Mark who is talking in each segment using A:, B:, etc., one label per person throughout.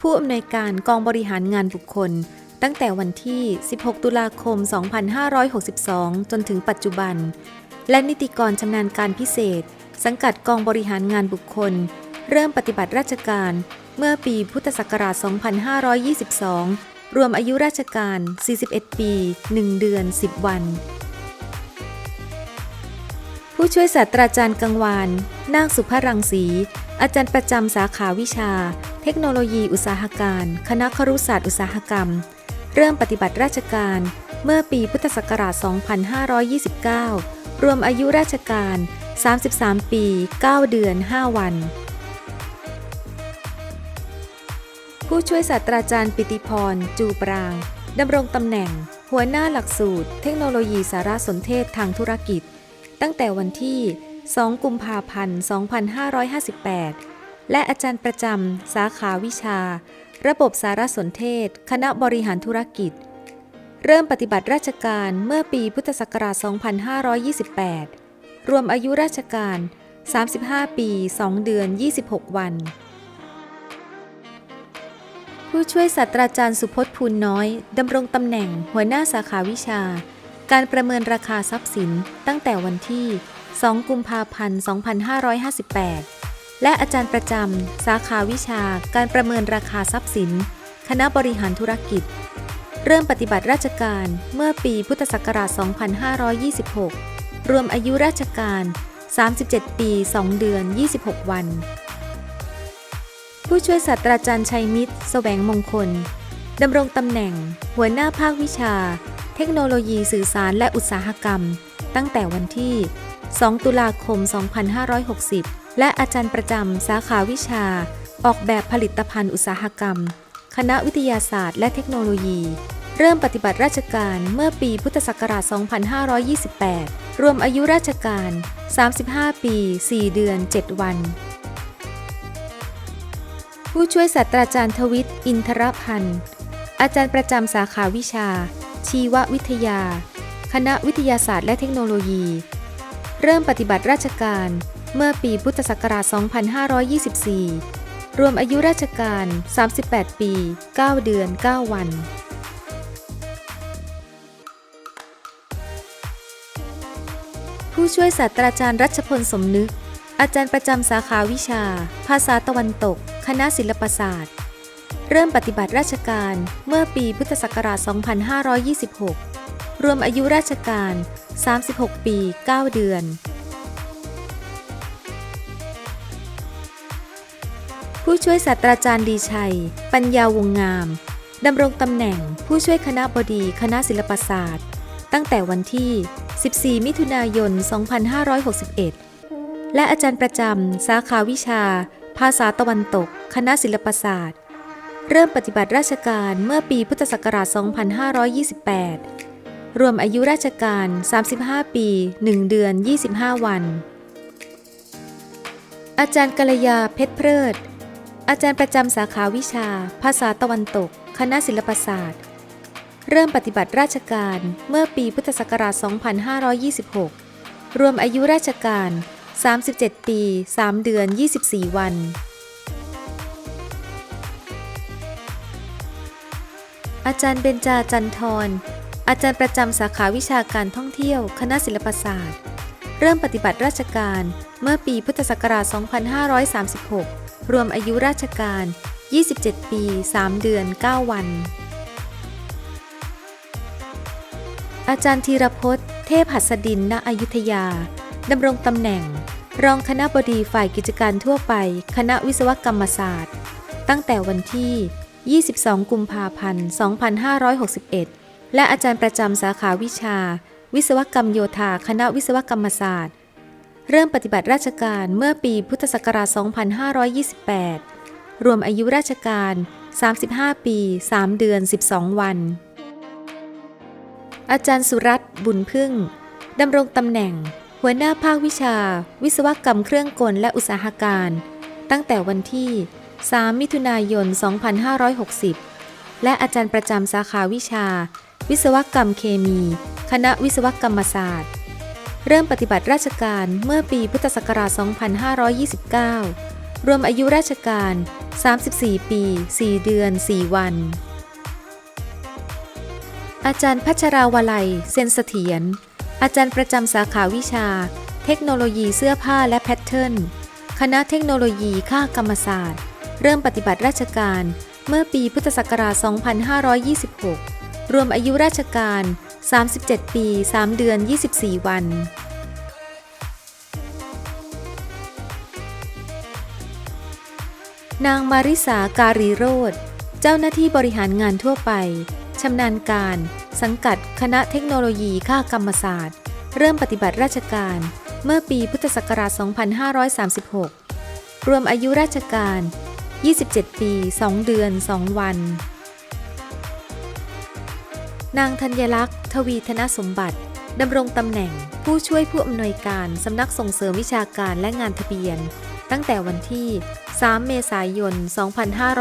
A: ผู้อำนวยการกองบริหารงานบุคคล ตั้งแต่วันที่ 16 ตุลาคม 2562 จนถึงปัจจุบัน และนิติกรชำนาญการพิเศษ สังกัดกองบริหารงานบุคคล เริ่มปฏิบัติราชการเมื่อปีพุทธศักราช 2522 รวมอายุราชการ 41 ปี 1 เดือน 10 วัน ผู้ช่วยศาสตราจารย์กังวาน นาคสุภรังสี อาจารย์ประจำสาขาวิชา เทคโนโลยีอุตสาหการ คณะครุศาสตร์อุตสาหกรรม เริ่มปฏิบัติราชการเมื่อปีพุทธศักราช 2529 รวมอายุราชการ 33 ปี 9 เดือน 5 วัน ผู้ช่วยศาสตราจารย์ปิติพร จูปราง ดำรงตำแหน่ง หัวหน้าหลักสูตร เทคโนโลยีสารสนเทศทางธุรกิจ ตั้งแต่วันที่ 2 กุมภาพันธ์ 2558 และอาจารย์ประจำสาขาวิชา ระบบสารสนเทศ คณะบริหารธุรกิจ เริ่มปฏิบัติราชการเมื่อปีพุทธศักราช 2528 รวมอายุราชการ 35 ปี 2 เดือน 26 วันผู้ช่วยศาสตราจารย์สุพจน์พูนน้อย ดำรงตำแหน่งหัวหน้าสาขาวิชา การประเมินราคาทรัพย์สินตั้งแต่วันที่ 2 กุมภาพันธ์ 2558 และอาจารย์ประจำ สาขาวิชาการประเมินราคาทรัพย์สิน คณะบริหารธุรกิจ เริ่มปฏิบัติราชการเมื่อปีพุทธศักราช 2526 รวมอายุราชการ 37 ปี 2 เดือน 26 วัน ผู้ช่วยศาสตราจารย์ชัยมิตร แสวงมงคลดำรงตำแหน่ง หัวหน้าภาควิชา เทคโนโลยีสื่อสารและอุตสาหกรรม ตั้งแต่วันที่ 2 ตุลาคม 2560 และอาจารย์ประจำสาขาวิชา ออกแบบผลิตภัณฑ์อุตสาหกรรม คณะวิทยาศาสตร์และเทคโนโลยี เริ่มปฏิบัติราชการเมื่อปีพุทธศักราช 2528 รวมอายุราชการ 35 ปี 4 เดือน 7 วัน ผู้ช่วยศาสตราจารย์ทวิตอินทรพันธ์ อาจารย์ประจำสาขาวิชา ชีววิทยา คณะวิทยาศาสตร์และเทคโนโลยี เริ่มปฏิบัติราชการเมื่อปีพุทธศักราช 2524 รวมอายุราชการ 38 ปี 9 เดือน 9 วัน ผู้ช่วยศาสตราจารย์รัชพลสมนึก อาจารย์ประจำสาขาวิชา ภาษาตะวันตก คณะศิลปศาสตร์ เริ่มปฏิบัติราชการเมื่อปีพุทธศักราช 2526 รวมอายุราชการ 36 ปี 9 เดือน ผู้ช่วยศาสตราจารย์ดีชัย ปัญญาวงงามดำรงตำแหน่งผู้ช่วยคณะบดีคณะศิลปศาสตร์ ตั้งแต่วันที่ 14 มิถุนายน 2561 และอาจารย์ประจำสาขาวิชา ภาษาตะวันตก คณะศิลปศาสตร์ เริ่มปฏิบัติราชการเมื่อปีพุทธศักราช 2528 รวมอายุราชการ 35 ปี 1 เดือน 25 วัน อาจารย์กัลยาเพชรเพลิด อาจารย์ประจำสาขาวิชา ภาษาตะวันตก คณะศิลปศาสตร์ เริ่มปฏิบัติราชการเมื่อปีพุทธศักราช 2526 รวมอายุราชการ 37 ปี 3 เดือน 24 วันอาจารย์เบญจาจันทร์ อาจารย์ประจำสาขาวิชาการท่องเที่ยว คณะศิลปศาสตร์ เริ่มปฏิบัติราชการเมื่อปีพุทธศักราช 2536 รวมอายุราชการ 27 ปี 3 เดือน 9 วัน อาจารย์ธีรพจน์ เทพหัสดิน ณ อยุธยา ดำรงตำแหน่ง รองคณะบดีฝ่ายกิจการทั่วไป คณะวิศวกรรมศาสตร์ ตั้งแต่วันที่ 22 กุมภาพันธ์ 2561 และอาจารย์ประจำสาขาวิชา วิศวกรรมโยธาคณะวิศวกรรมศาสตร์ เริ่มปฏิบัติราชการเมื่อปีพุทธศักราช 2528 รวมอายุราชการ 35 ปี 3 เดือน 12 วัน อาจารย์สุรัตน์บุญพึ่งดำรงตำแหน่ง หัวหน้าภาควิชา วิศวกรรมเครื่องกลและอุตสาหการ ตั้งแต่วันที่ 3 มิถุนายน 2560 และอาจารย์ประจำสาขาวิชา วิศวกรรมเคมี คณะวิศวกรรมศาสตร์ เริ่มปฏิบัติราชการเมื่อปีพุทธศักราช 2529 รวมอายุราชการ 34 ปี 4 เดือน 4 วัน อาจารย์พัชราวลัย เซนเสถียร อาจารย์ประจำสาขาวิชา เทคโนโลยีเสื้อผ้าและแพทเทิร์น คณะเทคโนโลยีค่ากรรมศาสตร์ เริ่มปฏิบัติราชการเมื่อปีพุทธศักราช 2526 รวมอายุราชการ 37 ปี 3 เดือน 24 วัน นางมาริสาการีโรธเจ้าหน้าที่บริหารงานทั่วไป ชำนาญการ สังกัดคณะเทคโนโลยีค่ากรรมศาสตร์ เริ่มปฏิบัติราชการ เมื่อปีพุทธศักราช 2536 รวมอายุราชการ 27 ปี 2 เดือน 2 วัน นางธัญลักษณ์ ทวีธนสมบัติดำรงตำแหน่งผู้ช่วยผู้อำนวยการสำนักส่งเสริมวิชาการและงานทะเบียน ตั้งแต่วันที่ 3 เมษายน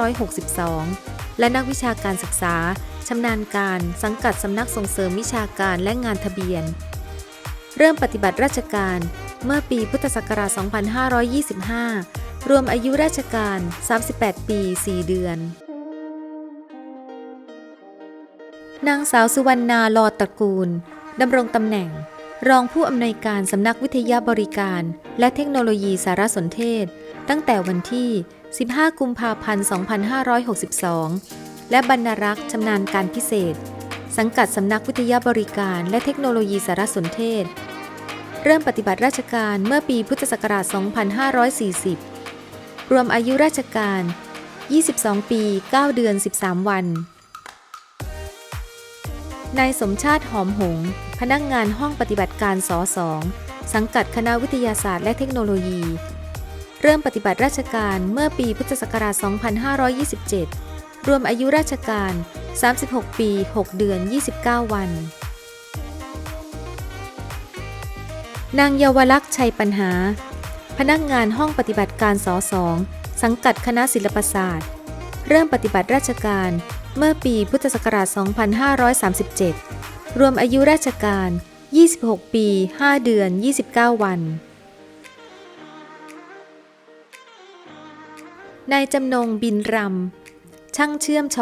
A: 2562 และนักวิชาการศึกษาชำนาญการสังกัดสำนักส่งเสริมวิชาการและงานทะเบียน เริ่มปฏิบัติราชการเมื่อปีพุทธศักราช 2525 รวมอายุราชการ 38 ปี 4 เดือน นางสาวสุวรรณาลอตระกูลดำรงตำแหน่ง รองผู้อำนวยการสำนักวิทยาบริการ และเทคโนโลยีสารสนเทศ ตั้งแต่วันที่ 15 กุมภาพันธ์ 2562 และบรรณรักษ์ชำนาญการพิเศษ สังกัดสำนักวิทยาบริการ และเทคโนโลยีสารสนเทศ เริ่มปฏิบัติราชการเมื่อปีพุทธศักราช 2540 รวมอายุราชการ 22 ปี 9 เดือน 13 วัน นายสมชาติหอมหง พนักงานห้องปฏิบัติการสสองสังกัดคณะวิทยาศาสตร์และเทคโนโลยี เริ่มปฏิบัติราชการเมื่อปีพุทธศักราช 2527 รวมอายุราชการ 36 ปี 6 เดือน 29 วัน นางเยาวลักษณ์ชัยปัญหา พนักงานห้องปฏิบัติการสสองสังกัดคณะศิลปศาสตร์ เริ่มปฏิบัติราชการ เมื่อปีพุทธศักราช 2537 รวมอายุราชการ 26 ปี 5 เดือน 29 วัน นายจำนงบินรำ ช่างเชื่อมช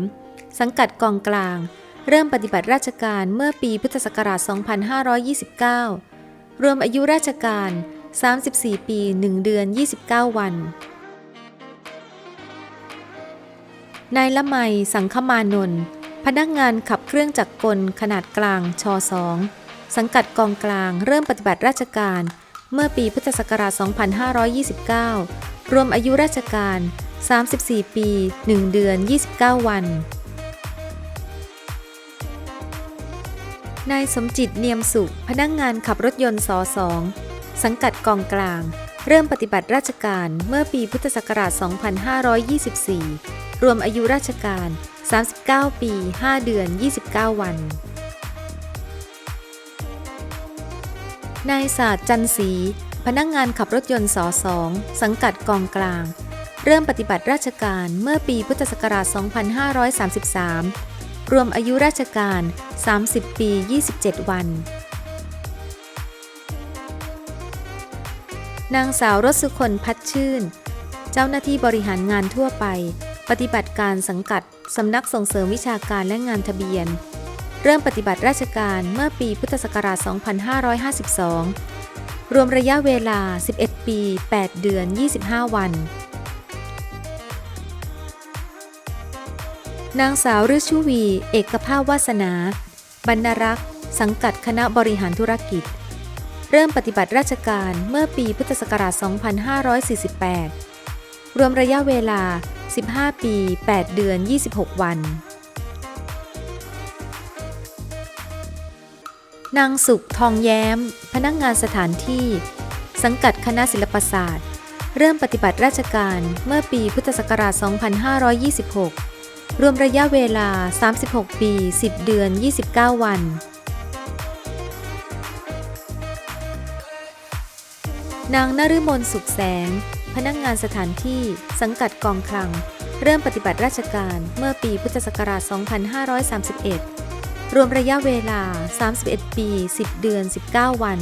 A: 3สังกัดกองกลาง เริ่มปฏิบัติราชการเมื่อปีพุทธศักราช 2529 รวมอายุราชการ 34 ปี 1 เดือน 29 วัน นายละไมสังคมานนท์พนักงานขับเครื่องจักรกลขนาดกลางช2สังกัดกองกลางเริ่มปฏิบัติราชการ เมื่อปีพุทธศักราช 2529 รวมอายุราชการ 34 ปี 1 เดือน 29 วัน นายสมจิตเนียมสุข พนักงานขับรถยนต์ส2สังกัดกองกลาง เริ่มปฏิบัติราชการเมื่อปีพุทธศักราช 2524 รวมอายุราชการ 39 ปี 5 เดือน 29 วัน นายศาสตร์จันศรีพนักงานขับรถยนต์ส2สังกัดกองกลาง เริ่มปฏิบัติราชการเมื่อปีพุทธศักราช 2533 รวมอายุราชการ 30 ปี 27 วัน นางสาวรสสุคนพัดชื่น เจ้าหน้าที่บริหารงานทั่วไป ปฏิบัติการสังกัด สำนักส่งเสริมวิชาการและงานทะเบียน เริ่มปฏิบัติราชการเมื่อปีพุทธศักราช 2552 รวมระยะเวลา 11 ปี 8 เดือน 25 วัน นางสาวฤชุวี เอกภาพวาสนา บรรณรักษ์ สังกัดคณะบริหารธุรกิจ เริ่มปฏิบัติราชการเมื่อปีพุทธศักราช 2548 รวมระยะเวลา 15 ปี 8 เดือน 26 วัน นางสุขทองแย้ม พนักงานสถานที่ สังกัดคณะศิลปศาสตร์ เริ่มปฏิบัติราชการเมื่อปีพุทธศักราช 2526 รวมระยะเวลา 36 ปี 10 เดือน 29 วัน นางนฤมลสุขแสง พนักงงานสถานที่สังกัดกองคลัง เริ่มปฏิบัติราชการเมื่อปีพุทธศักราช 2531 รวมระยะเวลา 31 ปี 10 เดือน 19 วัน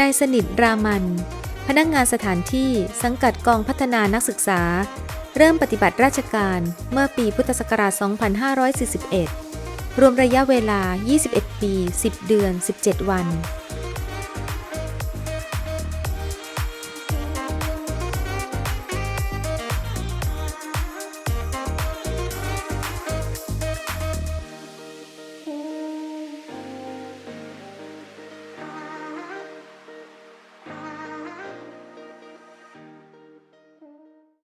A: นายสนิทรามัน พนักงงานสถานที่สังกัดกองพัฒนานักศึกษา เริ่มปฏิบัติราชการเมื่อปีพุทธศักราช 2541 รวมระยะเวลา 21 ปี 10 เดือน 17 วัน